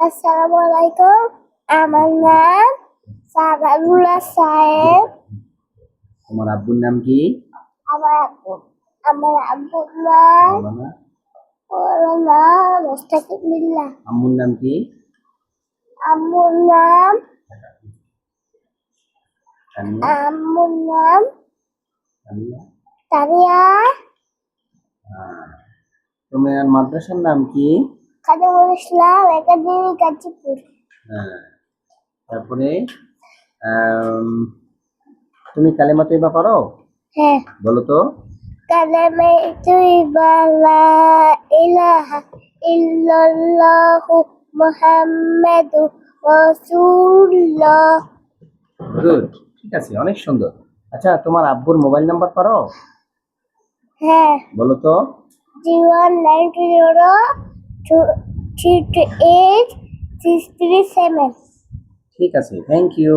আসসালামু আলাইকুম আমার নাম সাদারুল্লাহ সাহেব তোমার আব্বুর নাম কি আমার আব্বু আমার আব্বুর নাম বলো না। ওর নাম মুস্তাকিব বিল্লাহ আম্মুর নাম কি আম্মুর নাম তানিয়া আম্মুর নাম তানিয়া তানিয়া হ্যাঁ। তোমার মাদ্রাসার নাম কি Khadimul Islam academy Gazipur হ্যাঁ। তারপরে তুমি কালেমা তৈবা পারো? হ্যাঁ। বলো তো। কালামে তুই বালা ইলাহা ইল্লাল্লাহু মুহাম্মাদু রাসূলুল্লাহ। গুড। ঠিক আছে অনেক সুন্দর। আচ্ছা তোমার আব্বুর মোবাইল নাম্বার পারো? হ্যাঁ। বলো তো। Zero nine two zero three two eight six three seven ঠিক আছে থ্যাংক ইউ